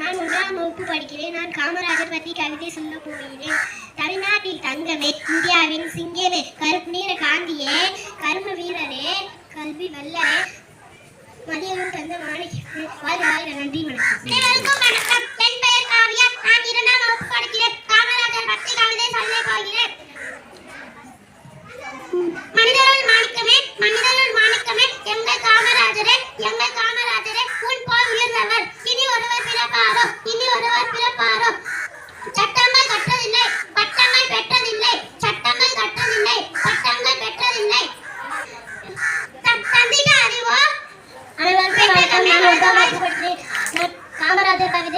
நான் நான் வகுப்பு படிக்கிறேன். நான் காமராஜர் பற்றி கவிதை சொல்ல போகிறேன். தமிழ்நாட்டில் தங்கமே இந்தியாவின் சிங்கமே கருப்பு நீர காந்தியே கரும வீரரே கல்வி வல்லரே. மதியம் தந்த மாணிக்கு நன்றி வணக்கம். என் பெயர் காவியா. நான் இரண்டாம் வகுப்பு படிக்கிறேன். காமராஜர் பற்றி கவிதை சொல்ல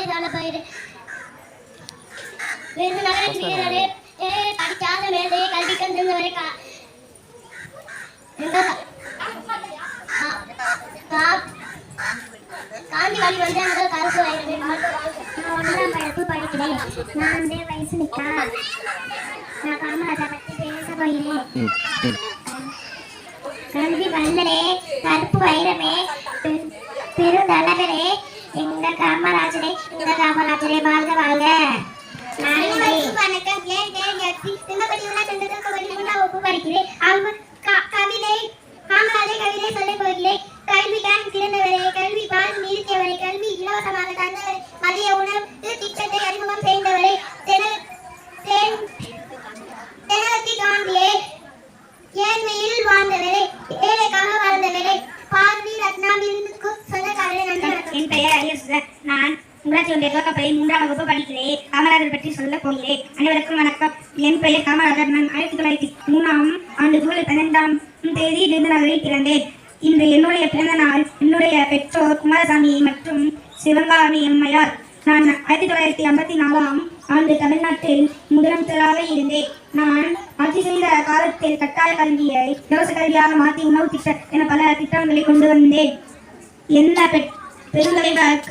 கவிதை சொல்ல போகிறேன் விருதுநகரின் வீரரே ஏ படிக்காத மேலே கல்வி கண்டிருந்தவரை கா ரெண்டாவது? கா- கா- காந்தி வழி வந்து அந்த நான் ஒன்றாம் வகுப்பு படிக்கிறேன். நான் வந்து வயசு நிக்கா நான் காமராஜர் பற்றி பேச போகிறேன். கல்வி வல்லரே கருப்பு வைரமே பெரு- பெருந்தலைவரே இந்த காமராஜரே இந்த காமராஜரே வாழ்க வாழ்க. வணக்கம். ஏன் சின்னப்படி உள்ள சென்றதற்கு வழிமுன்னா ஒப்பு படிக்கிறேன் அவங்க க- கவிதை காமராஜர் கவிதை சொல்ல போகிறேன் கல்வி தான் சிறந்தவரே கல்வி பால் நீடித்தவரே கல்வி இலவசமாக தந்தவரே மதிய உணவு திட்டத்தை அறிமுகம் செய்தவரே தென- தென் தெனவத்தி காந்தியே ஏழ்மையில் வாழ்ந்தவரே ஏழைக்காக வாழ்ந்தவரே பாரதி ரத்னாவிற்கு சொந்தக்காரரே நன்றி வணக்கம். என் பெயர் ஐயசுதர் நான் ஊராட்சி ஒன்றிய மூன்றாம் வகுப்பு படிக்கிறேன் காமராஜர் பற்றி சொல்ல போகிறேன். அனைவருக்கும் வணக்கம். என் பெயர் காமராஜர் நான் ஆயிரத்தி தொள்ளாயிரத்தி மூணாம் ஆண்டு ஜூலை பதினைந்தாம் தேதி விருதுநகரில் பிறந்தேன். இன்று என்னுடைய பிறந்த நாள் என்னுடைய பெற்றோர் குமாரசாமி மற்றும் சிவகாமி அம்மையார். நான் ஆயிரத்தி தொள்ளாயிரத்தி ஐம்பத்தி நாலாம் ஆண்டு தமிழ்நாட்டில் முதலமைச்சராக இருந்தேன். நான் ஆட்சி செய்த காலத்தில் கட்டாய கல்வியை இலவச கல்வியாக மாற்றி உணவு திட்டம் என பல திட்டங்களை கொண்டு வந்தேன். என்ன பெருந்தலைவர்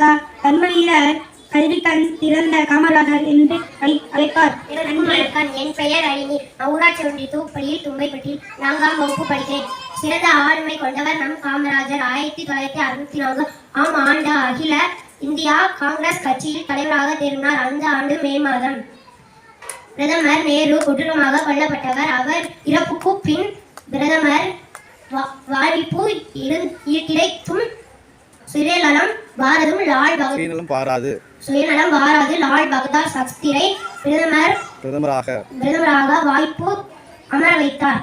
கர்மவீரர் கர்மவீரர் கல்விக்கண் திறந்த காமராஜர் என்று அழை- அழைப்பார். அனைவருக்கும் வணக்கம் என் பெயர் அழினி ஊராட்சி ஒன்றிய தூப்பள்ளியில் தும்பைப்பட்டியில் நான்காம் வகுப்பு படிக்கிறேன் சிறந்த ஆளுமை கொண்டவர் நம் காமராஜர். ஆயிரத்தி தொள்ளாயிரத்தி அறுபத்தி நான்கு ஆம் ஆண்டு அகில இந்தியா காங்கிரஸ் கட்சியில் தலைவராக தேர்ந்தார் அந்த ஆண்டு மே மாதம். பிரதமர் நேரு கொடூரமாக கொல்லப்பட்டவர். அவர் இறப்புக்கு பின் பிரதமர் வா- வாழ்விப்பு இரு- கிடைத்தும் சுயநலம் பாரதும் லால் பகதூர் பாராது. சுயநலம் வாராது. லால் பகதார் சஸ்திரை பிரதமர் பிரதமராக. பிரதமராக வாய்ப்பு அமர வைத்தார்.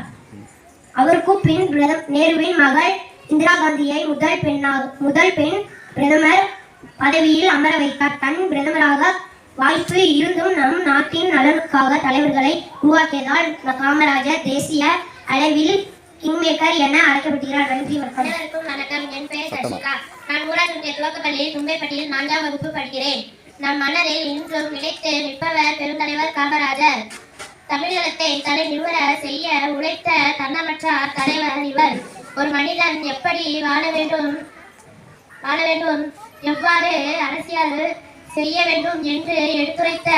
அவருக்கு பின் பிரதம் நேருவின் மகள் இந்திரா காந்தியை முதல் பெண்ணாக முதல் பெண் பிரதமர் பதவியில் அமர வைத்தார். தன் பிரதமராக வாய்ப்பு இருந்தும் நம் நாட்டின் நலனுக்காக தலைவர்களை உருவாக்கியதால் காமராஜர் தேசிய அளவில் கிங்மேக்கர் என அழைக்கப்படுகிறார் நன்றி வணக்கம் அனைவருக்கும் வணக்கம். என் பெயர் சசிகா. நான் ஊராட்சி துவக்கப்பள்ளியில் தும்பைப்பட்டியில் நான்காம் வகுப்பு படிக்கிறேன். நம் மன்னரில் இன்றும் நிலைத்து நிற்பவர் பெருந்தலைவர் காமராஜர். தமிழகத்தை தலை நிறுவ செய்ய உழைத்த தன்னமற்றார் தலைவர் இவர். ஒரு மனிதன் எப்படி வாழ வேண்டும்? வாழ வேண்டும். எவ்வாறு அரசியல் செய்ய வேண்டும் என்று எடுத்துரைத்த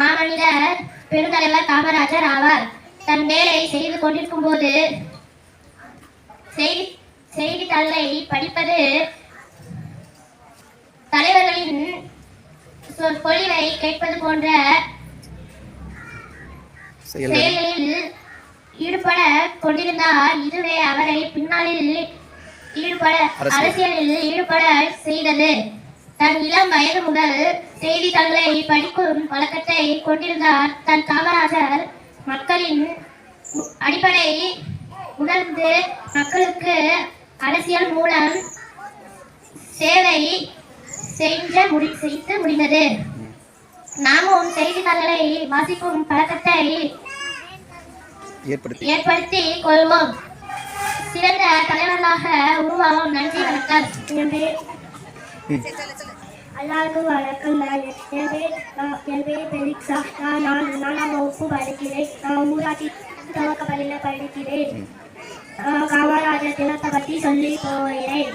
மாமனிதர் பெருந்தலைவர் காமராஜர் ஆவார். தன் வேலை செய்து கொண்டிருக்கும் போது செய்தி செய்தித்தாள்களை படிப்பது தலைவர்களின் சொற்பொழிவை கேட்பது போன்ற செயல்கள். செயல்களில் ஈடுபட கொண்டிருந்தார். இதுவே அவரை பின்னாளில் ஈடுபட அரசியல். அரசியலில் ஈடுபட செய்தது. தன் இளம் வயது முதல் செய்தித்தாள்களை படிக்கும் வழக்கத்தை கொண்டிருந்தார். தன் காமராஜர் மக்களின் அடிப்படை உணர்ந்து மக்களுக்கு அரசியல் மூலம் சேவை செஞ்ச முடி செய்து முடிந்தது. நாமும் செய்தித்தாள்களை வாசிக்கும் பழக்கத்தை ஏற்படுத்தி. கொள்வோம். சிறந்த தலைவர்களாக உருவாகும் நன்றி வணக்கம். எல்லாருக்கும் வணக்கம். நான் என் பேர் நான் என் பேர் பெரிக்ஸா நான் நான் நாலாம் வகுப்பு படிக்கிறேன். நான் ஊராட்சி துவக்கப்பள்ளியில் படிக்கிறேன். காமராஜர் தினத்தை பற்றி சொல்லி போகிறேன்.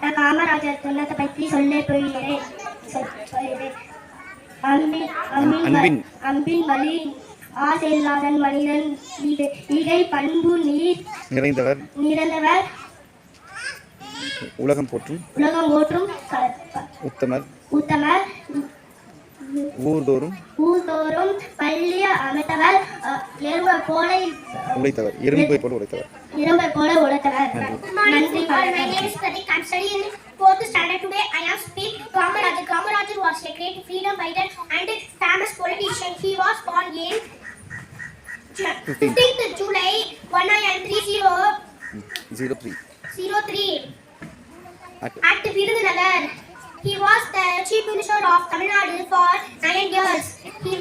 காமராஜர் தினத்தை பற்றி சொல்ல போகிறேன். அன்பின் அன்பின் வழி ஆசையில்லாதன் மனிதன் ஈகை பண்பு நீர். நிறைந்தவர். நிறந்தவர். உலகம் போற்றும். உலகம் ஓற்றும் க- உத்தமர். உத்தமர். ஊர்தோறும் ஊர்தோறும் பள்ளி அமைத்த உழைத்தவர் அஹ், எறும்பை போல உழைத்தவர் எறும்பை போல உழைத்தவர் எறும்பை போல உழைத்தவர் நன்றி My name is Pratik. I'm studying in fourth standard today. I have speak Kamarajar. Kamarajar was a great freedom fighter and famous politician. He was born in 15th July 1930 zero three 03 At- Virudhunagar. He was the chief minister of Tamil Nadu for nine years. He,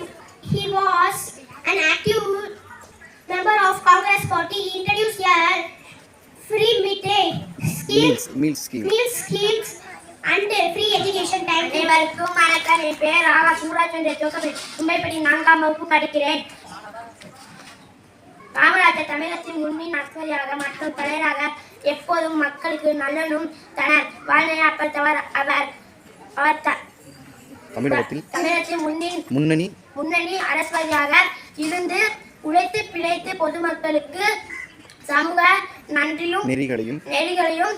he was an active member of Congress party. He introduced a free midday scheme, meals meals scheme meal schemes and free education time. அனைவருக்கும் வணக்கம் என் பெயர் ஆகா சூராஜ் என்ற Joseph உண்மைப்படி நான்காம் வகுப்பு படிக்கிறேன் காமராஜர் தமிழகத்தின் முன்னின் அஸ்வரியாக மற்றும் தலைவராக எப்போதும் மக்களுக்கு நல்லனும் தனர் வாழ்நிலை அப்பத்தவர் அவர் அவர் த- தமிழகத்தில் முன்னணி முன்னணி அரசியலாக இருந்து உழைத்து பிழைத்து பொதுமக்களுக்கு சமூக நன்றியும் நெறிகளையும் நெறிகளையும்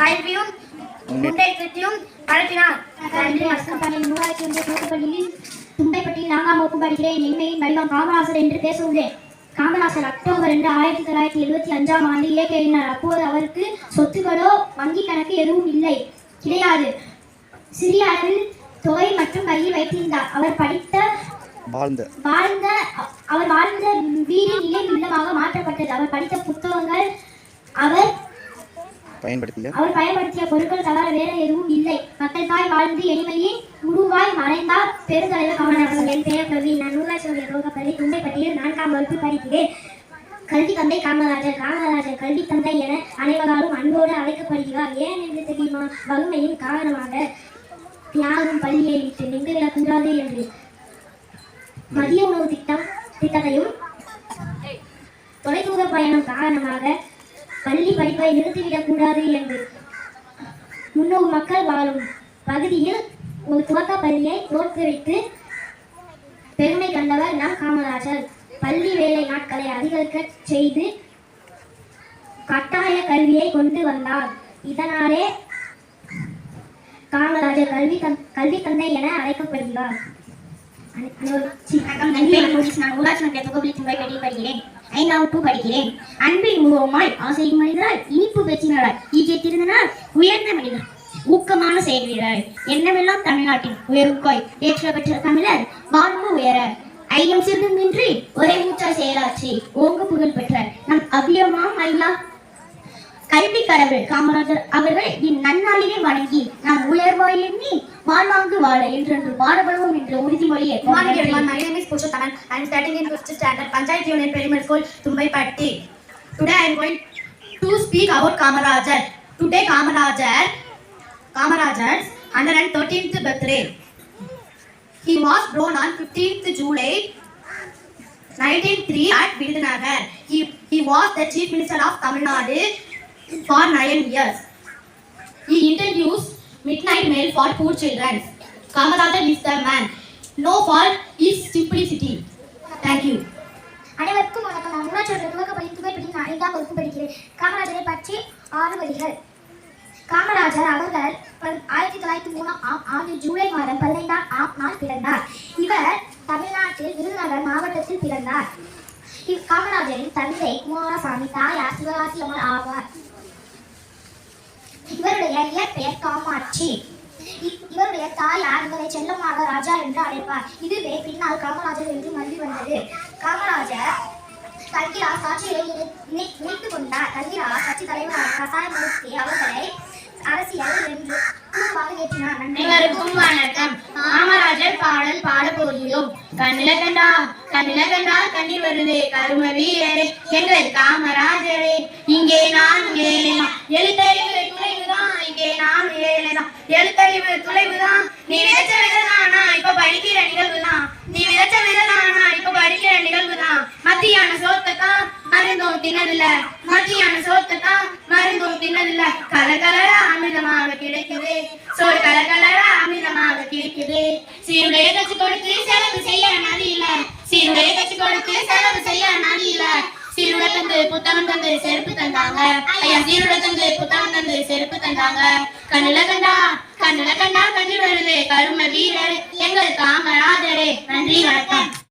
கல்வியும் முன்னேற்றத்தையும் பரப்பினார். நன்றி வணக்கம். பள்ளியில் நூறாயிரத்தி ஒன்று துவக்கப்பள்ளியில் தும்பைப்பட்டியில் நான்காம் வகுப்பு படிக்கிறேன் எண்மையின் வடிவம் காமராசர் என்று பேச உள்ளேன் காமராசர் அக்டோபர் ரெண்டு ஆயிரத்தி தொள்ளாயிரத்தி எழுபத்தி அஞ்சாம் ஆண்டு இயற்கையினார் அப்போது அவருக்கு சொத்துக்களோ வங்கி கணக்கு எதுவும் இல்லை. கிடையாது. சிறிய அளவில் தொகை மற்றும் கையில் வைத்திருந்தார். அவர் படித்த வாழ்ந்த வாழ்ந்த அவர் வாழ்ந்த வீடு நிலை இல்லமாக மாற்றப்பட்டது. அவர் படித்த புத்தகங்கள் அவர் பயன்படுத்திய அவர் பயன்படுத்திய பொருட்கள் தவிர வேற எதுவும் இல்லை. மக்களுக்காய் வாழ்ந்து எளிமையில் உருவாய் மறைந்தார். பெருந்தலைவர் கமலஹாசன். என் பெயர் பிரவீன். நான் நூலாட்சி துவக்கப்பள்ளி துண்டைப்பட்டியில் நான்காம் வகுப்பு படிக்கிறேன். கல்வி தந்தை காமராஜர் காமராஜர் கல்வி தந்தை என அனைவராலும் அன்போடு அழைக்கப்படுகிறார். ஏன் என்று தெரியுமா? வறுமையின் காரணமாக தியாகம் பள்ளியை விட்டு நின்றுவிடக் கூடாது என்று. மதிய உணவு திட்டம் திட்டத்தையும் தொலைதூர பயணம் காரணமாக பள்ளி படிப்பை நிறுத்திவிடக்கூடாது என்று. முன்னூறு மக்கள் வாழும் பகுதியில் ஒரு துவக்க பள்ளியை தோற்றுவித்து பெருமை கண்டவர் நம் காமராஜர். பள்ளி வேலை நாட்களை அதிகரிக்க செய்து கட்டாய கல்வியை கொண்டு வந்தார். இதனாலே காமராஜர் கல்வி தந் கல்வி தந்தை என அழைக்கப்படுகிறார். அனை- அனைவரும் சி- படிக்கிறேன். அன்பின் உருவமாய் ஆசை மனிதராய் இனிப்பு பேச்சினராய் ஈகை திருந்தனார் உயர்ந்த மனிதர் ஊக்கமான செயல்வீரர். என்னவெல்லாம் தமிழ்நாட்டின் உயர்வுக்காய் ஏற்ற பெற்ற தமிழர் வாழ்வு உயர ஐயம் சிறிதுமின்றி ஒரே மூச்சாய் செயலாற்றி ஓங்கு புகழ் பெற்ற நம் அபியமாம் ஐயா கல்வி கடவுள் காமராஜர் அவர்கள் இந்நன்னாளிலே வணங்கி நாம் உயர்வாய் எண்ணி வாழ்வாங்கு வாழ என்றென்று பாடுபடுவோம் என்ற உறுதிமொழியை Good morning everyone. My name is Pushataman. I am studying in fifth standard Panchayat Union Primary School, Tumbaipatti. Today I am going to speak about Kamarajar. Today Kamarajar, Kamarajar's 113th birthday. He was born on 15th July 1903 at Virudhunagar. He, he was the Chief Minister of Tamil Nadu for nine years. He introduced midnight mail for poor children. Kamarajar is the man. No fault is simplicity. Thank you. அனைவருக்கும் வணக்கம் நான் ஊராட்சி ஒன்றிய துவக்கப்பள்ளி துவைப்படி ஐந்தாம் வகுப்பு படிக்கிறேன் காமராஜரை பற்றி ஆறு வழிகள் காமராஜர் அவர்கள் ஆயிரத்தி தொள்ளாயிரத்தி மூணாம் ஆண்டு ஜூலை மாதம் பதினைந்தாம் பிறந்தார். இவர் தமிழ்நாட்டில் விருதுநகர் மாவட்டத்தில் பிறந்தார். காமராஜரின் தந்தை குமாரசாமி தாயார் சிவகாசி அம்மன் ஆவார். இவருடைய இயற்பெயர் காமாட்சி. இவருடைய தாயார் இவரை செல்லமாக ராஜா என்று அழைப்பார். இதுவே பின்னால் காமராஜர் என்று மல்லி வந்தது. காமராஜர் கல்கிராஸ் ஆட்சியை இணைத்துக் கொண்டார். கல்கிராஸ் கட்சி தலைவரான கசாயம் அவர்களை அரசியல் என்று அனைவருக்கும் வணக்கம். காமராஜர் பாடல் பாட போகிறோம். கண்ணில கண்டா கண்ணில கண்டா கண்ணீர் வருதே கரும வீரரே எங்கள் காமராஜரே. இங்கே நான் ஏழைதான் எழுத்தறிவு துளைவுதான் இங்கே நான் ஏழைதான் எழுத்தறிவு துளைவுதான் நீ விதைச்ச விததானா இப்ப படிக்கிற நிகழ்வுதான். நீ விதைச்ச விததானா இப்ப படிக்கிற நிகழ்வுதான். மத்தியான சோத்தத்தான் மருந்தும் தின்னதில்ல. மத்தியான சோத்தத்தான் மருந்தும் தின்னதில்ல. கலர் அமிர்தமாக கிடைக்குது. சோறு கலர் அமிர்தமாக கிடைக்குது. சீருடைய கட்சி கொடுத்து செலவு செய்ய நதி இல்ல. சீருடைய கட்சி கொடுத்து செலவு செய்ய நதி இல்ல. சீருட தந்து புத்தகம் தந்து செருப்பு தந்தாங்க. ஐயா சீருட தந்து புத்தகம் தந்து செருப்பு தந்தாங்க. கண்ணுல கண்டா கண்ணுல கண்டா கண்ணீர் வருது. கரும வீரர் எங்கள் காமராஜரே. நன்றி வணக்கம்.